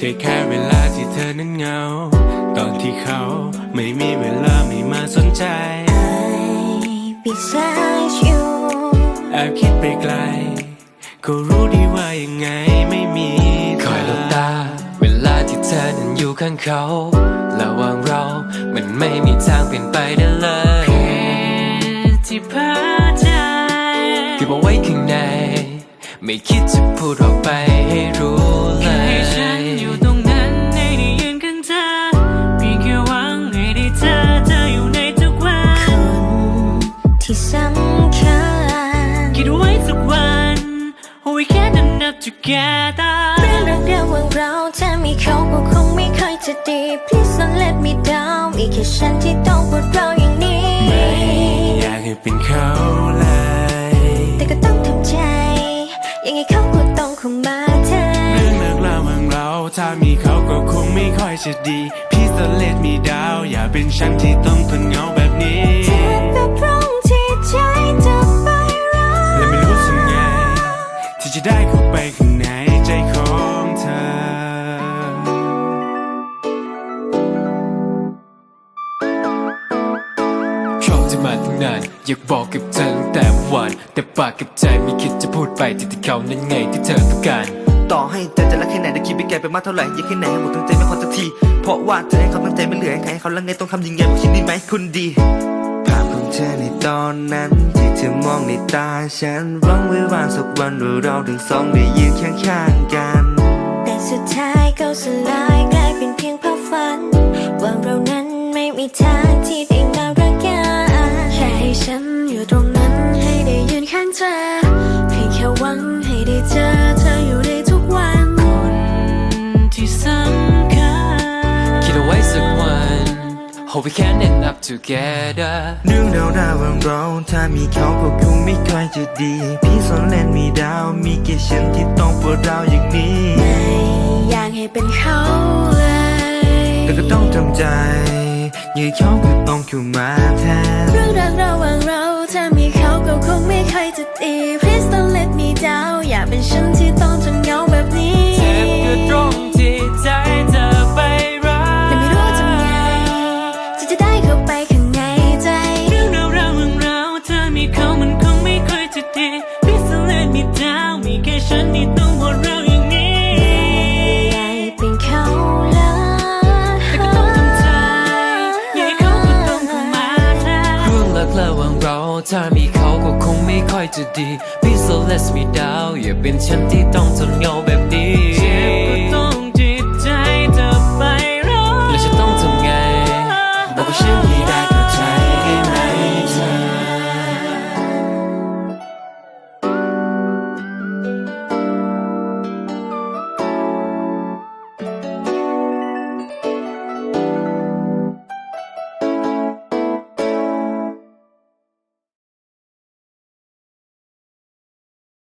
เทแค่เวลาที่เธอนั้นเหงา ตอนที่เขาไม่มีเวลาไม่มาสนใจ I beside you แอบคิดไปไกล ก็รู้ดีว่ายังไงไม่มีคอยหลับตา เวลาที่เธอนั้นอยู่ข้างเขา ระหว่างเรา มันไม่มีทางเปลี่ยนไปได้เลยที่พาใจเก็บเอาไว้ข้างใน ไม่คิดจะพูดออกไปให้รู้ ที่สำคัญคิดไว้สักวัน We can end up together เรื่องราวระหว่างเราถ้ามีเขาก็คงไม่เคยจะดี Please don't let me down มีแค่ฉันที่ต้องปวดเราอย่างนี้อยากให้เป็นเขาเลย แต่ก็ต้องทำใจ ยังไงเขาก็ต้องเข้ามาแทเรื่อนงเลิกเล่าของเราถ้ามีเขาก็คงไม่ค่อยจะดีพี่สเลดมีดาวอย่าเป็นฉันที่ต้องทนเหงา ที่จะได้เข้าไปข้างในใจของเธอชอบจะมาตั้งนานอยากบอกกับเธอตั้งแต่วันแต่ปากกับใจไม่คิดจะพูดไปที่ที่เขานั้นไงที่เธอต้องการ ต่อให้ใจจะรักแค่ไหนแต่คิดไปไกลไปมากเท่าไหร่อยากแค่ไหนให้หมดทั้งใจไม่ขอสักที เพราะว่าเธอให้เขาตั้งใจไม่เหลือให้ใครเขาแล้วไงต้องทำยังไงบอกฉันดีไหมคุณดี เธอในตอนนั้นที่เธอมองในตาฉันหวังไว้ว่าสักวันเราเราทั้งสองได้ยืนข้างๆกัน แต่สุดท้ายก็สลายกลายเป็นเพียงภาพฝันว่าเรานั้นไม่มีทางที่ได้มารักกันแค่ให้ฉันอยู่ตรงนั้นให้ได้ยืนข้างเธอเพียงแค่หวังให้ได้เจอเธออยู่ในทุกวันที่ส Hope we can end up together เรื่องราวระหว่างเราถ้ามีเขาก็คงไม่ค่อยจะดี พี่สอนเล่นมีดาว มีแค่ฉันที่ต้องปวดเราวอย่างนี้ ไม่อยากให้เป็นเขาเลย แต่ก็ต้องทำใจยังไงเขาก็ต้องเข้ามาแทน เรื่องราวระหว่างเราถ้ามีเขาก็คงไม่ค่อยจะดี ถ้ามีเขาก็คงไม่ค่อยจะดี Please so let me down อย่าเป็นฉันที่ต้องทนเงาแบบนี้เจ็ต้องจิตใจเธอไปแล้แล้วฉันต้องทำไงบอกว่าฉันมี